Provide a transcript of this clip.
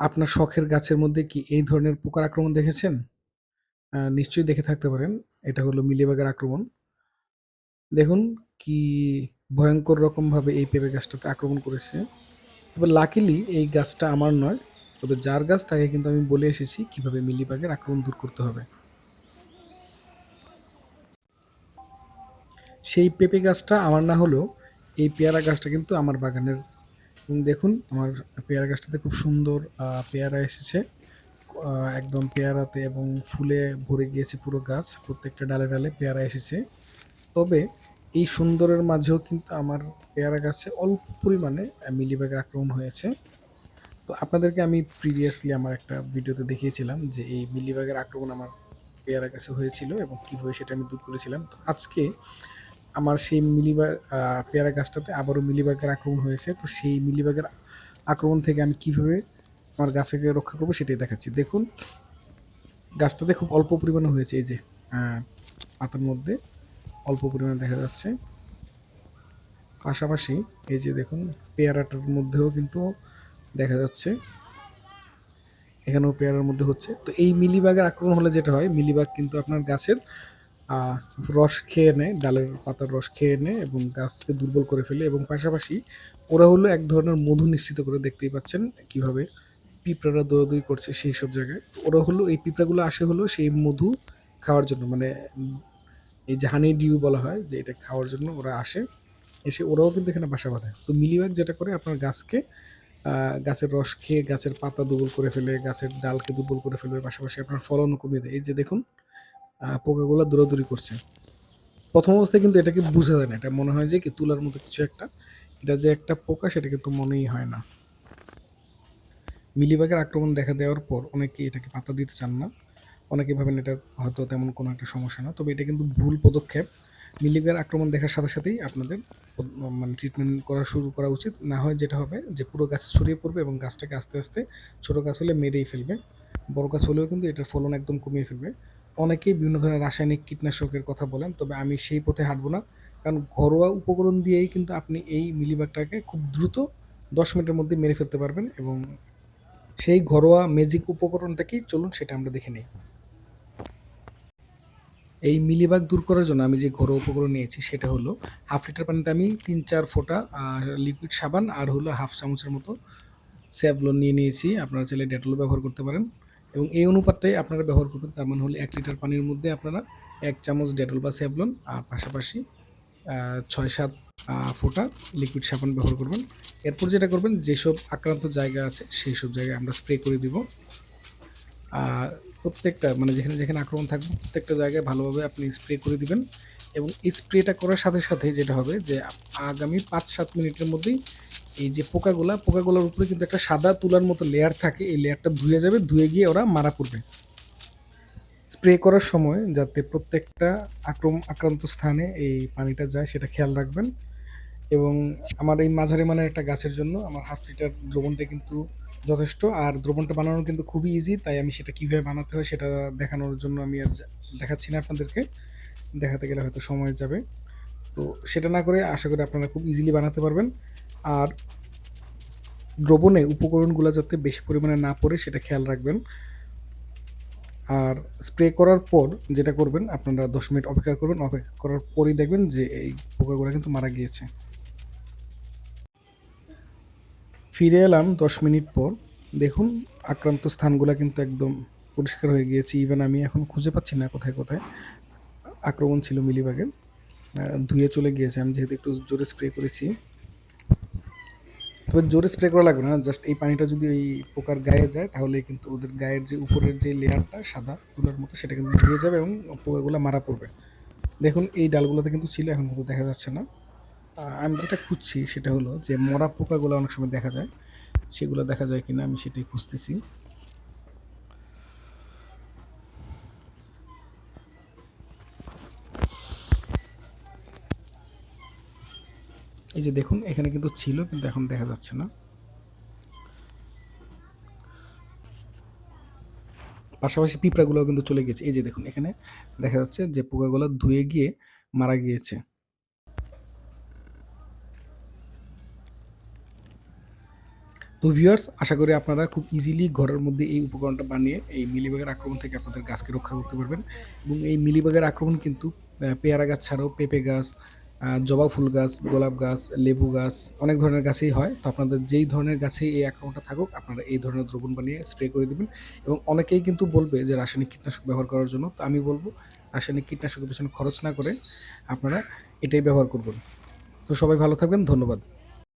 আপনার শখের গাছের মধ্যে কি এই ধরনের পোকার আক্রমণ দেখেছেন? নিশ্চয়ই দেখে থাকতে পারেন। এটা হলো মিলিবাগের আক্রমণ। দেখুন কি ভয়ংকর রকমভাবে এই পেঁপে গাছটাতে আক্রমণ করেছে। তবে লাকিলি এই গাছটা আমার নয়। তবে যার গাছ তাকে কিন্তু আমি বলে এসেছি কীভাবে মিলিবাগের আক্রমণ দূর করতে হবে। সেই পেঁপে গাছটা আমার না হলেও এই পেয়ারা গাছটা কিন্তু আমার বাগানের দেখুন আমার পেয়ারা গাছটাতে খুব সুন্দর পেয়ারা এসেছে। একদম পেয়ারাতে এবং ফুলে ভরে গিয়েছে পুরো গাছ। প্রত্যেকটা ডালে, ডালে পেয়ারা এসেছে। তবে এই সুন্দরের মাঝেও কিন্তু আমার পেয়ারা গাছে অল্প পরিমাণে মিলিবাগের আক্রমণ হয়েছে। তো আপনাদেরকে আমি প্রিভিয়াসলি আমার একটা ভিডিওতে দেখিয়েছিলাম যে এই মিলিবাগের আক্রমণ আমার পেয়ারা গাছে হয়েছিল এবং কীভাবে সেটা আমি দূর করেছিলাম। তো আজকে আমার সেই মিলিবাগ পেয়ারা গাছটাতে আবারও মিলিবাগের আক্রমণ হয়েছে। তো সেই মিলিবাগের আক্রমণ থেকে আমি কীভাবে আমার গাছকে রক্ষা করব সেটাই দেখাচ্ছি। দেখুন, গাছটাতে খুব অল্প পরিমাণে হয়েছে এই যে পাতার মধ্যে অল্প পরিমাণে দেখা যাচ্ছে। পাশাপাশি এই যে দেখুন, পেয়ারাটার মধ্যেও কিন্তু দেখা যাচ্ছে। এখানেও পেয়ারার মধ্যে হচ্ছে। তো এই মিলিবাগের আক্রমণ হলে যেটা হয়, মিলিবাগ কিন্তু আপনার গাছের রস খেয়ে নেয়, ডালের পাতার রস খেয়ে নেয় এবং গাছকে দুর্বল করে ফেলে এবং পাশাপাশি ওরা হলো এক ধরনের মধু নিশ্চিত করে দেখতেই পাচ্ছেন কীভাবে পিঁপড়ারা দৌড়াদৌড়ি করছে সেই সব জায়গায়। ওরা হলো এই পিঁপড়াগুলো আসে হলো সেই মধু খাওয়ার জন্য মানে এই যে হানি ডিউ বলা হয় যে এটা খাওয়ার জন্য ওরা আসে। এসে ওরাও কিন্তু এখানে বাসা বাঁধে। তো মিলিবাগ যেটা করে আপনার গাছকে গাছের রস খেয়ে গাছের পাতা দুর্বল করে ফেলে, গাছের ডালকে দুর্বল করে ফেলবে। পাশাপাশি আপনার ফলনও কমিয়ে দেয়। এই যে দেখুন পোকাগুলা দৌড়াদৌড়ি করছে। প্রথম অবস্থায় কিন্তু এটাকে বুঝা যায় না। এটা মনে হয় যে কি তুলার মতো কিছু একটা। এটা যে একটা পোকা সেটা কিন্তু মনেই হয় না। মিলিবাগের আক্রমণ দেখা দেওয়ার পর অনেকে এটাকে পাত্তা দিতে চান না। অনেকে ভাবেন এটা হয়তো তেমন কোনো একটা সমস্যা না। তবে এটা কিন্তু ভুল পদক্ষেপ। মিলিবাগের আক্রমণ দেখার সাথে সাথেই আপনাদের মানে ট্রিটমেন্ট করা শুরু করা উচিত। না হয় যেটা হবে যে পুরো গাছে ছড়িয়ে পড়বে এবং গাছটাকে আস্তে, আস্তে ছোট গাছ হলে মেরেই ফেলবে। বড় গাছ হলেও কিন্তু এটার ফলন একদম কমিয়ে ফেলবে। অনেকেই বিভিন্ন ধরনের রাসায়নিক কীটনাশকের কথা বলেন। তবে আমি সেই পথে হাঁটবো না। কারণ ঘরোয়া উপকরণ দিয়েই কিন্তু আপনি এই মিলিবাগটাকে খুব দ্রুত ১০ মিনিটের মধ্যে মেরে ফেলতে পারবেন এবং সেই ঘরোয়া ম্যাজিক উপকরণটা কি চলুন সেটা আমরা দেখে নিই এই মিলিবাগ দূর করার জন্য আমি যে ঘরোয়া উপকরণ নিয়েছি সেটা হলো 1/2 লিটার পানিতে আমি ৩-৪ ফোঁটা আ লিকুইড সাবান, আর হলো 1/2 চামচের মতো স্যাভলন নিয়ে নিয়েছি। আপনারা চাইলে ডেটলও ব্যবহার করতে পারেন এবং এই অনুপাতটাই আপনারা ব্যবহার করবেন। তার মানে হলো এক লিটার পানির মধ্যে আপনারা এক চামচ ডেটল বা স্যাভলন আর পাশাপাশি ৬-৭ আ ফোঁটা লিকুইড সাবান ব্যবহার করবেন। এরপর যেটা করবেন যেসব আক্রান্ত জায়গা আছে সেই সব জায়গায় আমরা স্প্রে করে দিব। প্রত্যেকটা মানে যেখানে, যেখানে আক্রমণ থাকবে প্রত্যেকটা জায়গায় ভালোভাবে আপনি স্প্রে করে দিবেন এবং স্প্রেটা করার সাথে, সাথে যেটা হবে যে আগামী ৫-৭ মিনিটের মধ্যেই এই যে পোকাগুলা, পোকাগুলোর উপরে কিন্তু একটা সাদা তুলার মতো লেয়ার থাকে। এই লেয়ারটা ধুয়ে যাবে, ধুয়ে গিয়ে ওরা মারা পড়বে। স্প্রে করার সময় যাতে প্রত্যেকটা আক্রম আক্রান্ত স্থানে এই পানিটা যায় সেটা খেয়াল রাখবেন এবং আমার এই মাঝারি মানের একটা গাছের জন্য আমার 1/2 লিটার দ্রবণটা কিন্তু যথেষ্ট। আর দ্রবণটা বানানো কিন্তু খুবই ইজি। তাই আমি সেটা কীভাবে বানাতে হয় সেটা দেখানোর জন্য আমি আর দেখাচ্ছি না আপনাদেরকে। দেখাতে গেলে হয়তো সময় যাবে। তো সেটা না করে আশা করি আপনারা খুব ইজিলি বানাতে পারবেন। আর দ্রবণে উপকরণগুলো যাতে বেশি পরিমাণে না পড়ে সেটা খেয়াল রাখবেন। আর স্প্রে করার পর যেটা করবেন আপনারা ১০ মিনিট অপেক্ষা করবেন। অপেক্ষা করার পরেই দেখবেন যে এই পোকাগুলো কিন্তু মারা গিয়েছে। ফিরে এলাম ১০ মিনিট পর। দেখুন আক্রান্ত স্থানগুলো কিন্তু একদম পরিষ্কার হয়ে গিয়েছে। ইভেন আমি এখন খুঁজে পাচ্ছি না কোথায়, কোথায় আক্রমণ ছিল মিলিবাগের। ধুয়ে চলে গিয়েছে। আমি যেহেতু একটু জোরে স্প্রে করেছি। তবে জোরে স্প্রে করা লাগবে না। জাস্ট এই পানিটা যদি ওই পোকার গায়ে যায় তাহলে কিন্তু ওদের গায়ের যে উপরের যে লেয়ারটা সাদা তুলার মতো, সেটা কিন্তু ধুয়ে যাবে এবং পোকাগুলো মারা পড়বে। দেখুন, এই ডালগুলোতে কিন্তু ছিল, এখন কিন্তু দেখা যাচ্ছে না। আমি যেটা খুঁজছি সেটা হলো যে মরা পোকাগুলো অনেক সময় দেখা যায়। সেগুলো দেখা যায় কিনা আমি সেটাই খুঁজতেছি। এই যে দেখুন, এখানে কিন্তু ছিল, কিন্তু এখন দেখা যাচ্ছে না। পাশাপাশি পিঁপড়াগুলাও কিন্তু চলে গেছে এই যে দেখুন, এখানে দেখা যাচ্ছে যে পোকাগুলো ধুয়ে গিয়ে মারা গিয়েছে। তো ভিউয়ার্স আশা করি আপনারা খুব ইজিলি ঘরের মধ্যে এই উপকরণটা বানিয়ে এই মিলিবাগের আক্রমণ থেকে আপনাদের গাছকে রক্ষা করতে পারবেন এবং এই মিলিবাগের আক্রমণ কিন্তু পেয়ারা গাছ ছাড়াও পেঁপে গাছ জবা ফুল গাছ, গোলাপ গাছ, লেবু গাছ, অনেক ধরনের গাছেই হয়। তো আপনাদের যেই ধরনের গাছেই এই অ্যাকাউন্টটা থাকুক, আপনারা এই ধরনের দ্রবণ বানিয়ে স্প্রে করে দেবেন। এবং অনেকেই কিন্তু বলবে যে রাসায়নিক কীটনাশক ব্যবহার করার জন্য, তো আমি বলব রাসায়নিক কীটনাশকের পেছনে খরচ না করে আপনারা এটাই ব্যবহার করবেন। তো সবাই ভালো থাকবেন, ধন্যবাদ।